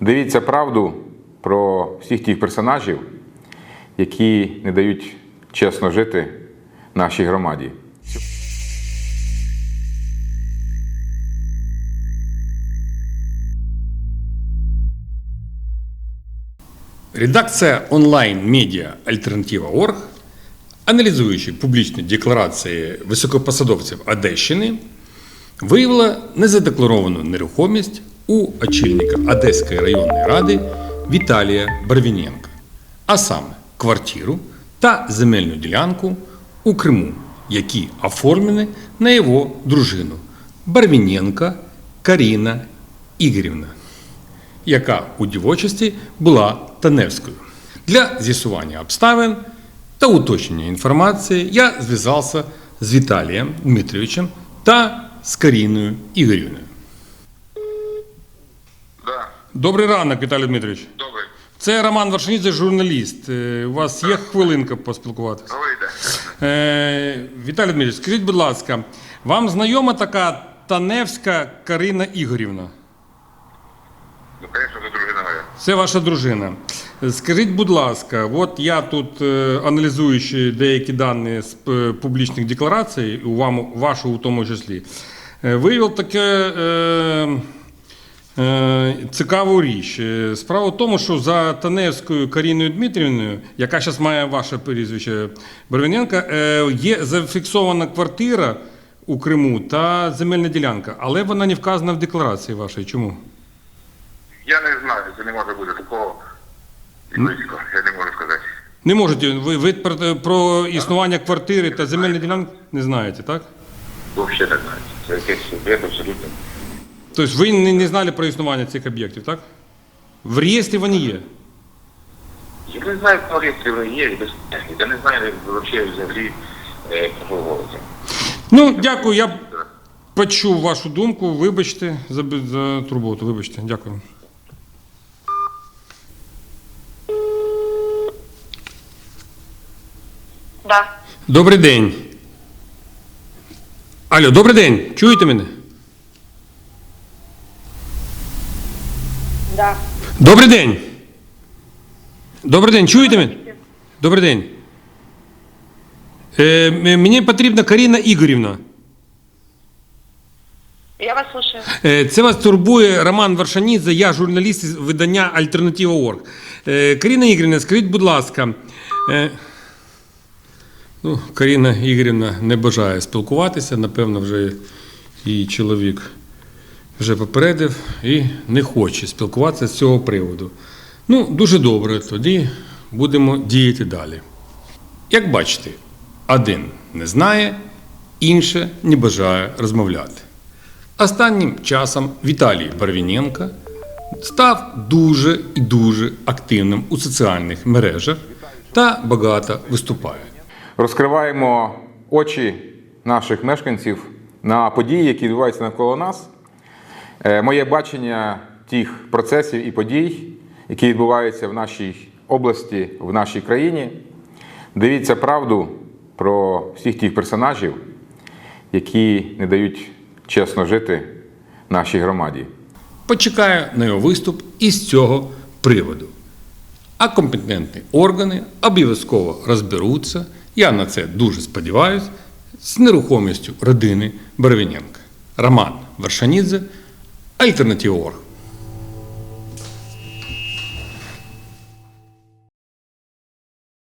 Дивіться правду про всіх тих персонажів, які не дають чесно жити нашій громаді. Редакція онлайн-медіа Альтернатива.орг, аналізуючи публічні декларації високопосадовців Одещини, виявила незадекларовану нерухомість у очільника Одеської районної ради Віталія Барвіненка, а саме квартиру та земельну ділянку у Криму, які оформлені на його дружину Барвіненка Каріна Ігорівна яка у дівочості була Таневською. Для з'ясування обставин та уточнення інформації я зв'язався з Віталієм Дмитровичем та з Каріною Ігорівною. Добрий ранок, Віталій Дмитрович. добре. Це Роман Варшанідзе, журналіст. Е, У вас є хвилинка поспілкуватися? Е, Віталій Дмитрович, скажіть, будь ласка, вам знайома така Таневська Карина Ігорівна? Ну, конечно, це дружина моя. Це ваша дружина. Скажіть, будь ласка, от я тут, е, аналізуючи деякі дані з е, публічних декларацій, у вам, вашу у тому числі, виявив таке е, цікаву річ. Е, Справа в тому, що за Таневською Каріною Дмитрівною, яка зараз має ваше прізвище Барвіненка, е, є зафіксована квартира у Криму та земельна ділянка, але вона не вказана в декларації вашій. Чому? Я не знаю, це не може бути такого близько, я не можу сказати. Не можете, ви, ви про, існування квартири та земельної ділянки не знаєте, так? Взагалі не знаю. Це якийсь бред Тобто ви не, не знали про існування цих об'єктів, так? В реєстрі вони є. Я не знаю, хто реєстрі вони є, і без техніки. Я не знаю взагалі взагалі, е, про що говориться. Ну, дякую, я почув вашу думку. Вибачте за, за турботу. Вибачте, дякую. Да. Добрий день. Алло, добрий день. Чуєте мене? Да. Добрий день. Добрий день, чуєте мене? Добрий день. Е, мені потрібна Каріна Ігорівна. Я вас слушаю. Е, Це вас турбує Роман Варшанідзе, я журналіст із видання Альтернатива.орг. Е, Каріна Ігорівна, скажіть, будь ласка. е, Ну, Каріна Ігорівна не бажає спілкуватися, напевно, вже її чоловік вже попередив і не хоче спілкуватися з цього приводу. Ну, дуже добре, тоді будемо діяти далі. Як бачите, один не знає, інше не бажає розмовляти. Останнім часом Віталій Барвіненко став дуже і дуже активним у соціальних мережах та багато виступає. Розкриваємо очі наших мешканців на події, які відбуваються навколо нас. Е, Моє бачення тих процесів і подій, які відбуваються в нашій області, в нашій країні. Дивіться правду про всіх тих персонажів, які не дають чесно жити нашій громаді. Почекаю на його виступ із цього приводу. А компетентні органи обов'язково розберуться, я на це дуже сподіваюся, з нерухомістю родини Барвіненка. Роман Варшанідзе, Альтернатива.орг.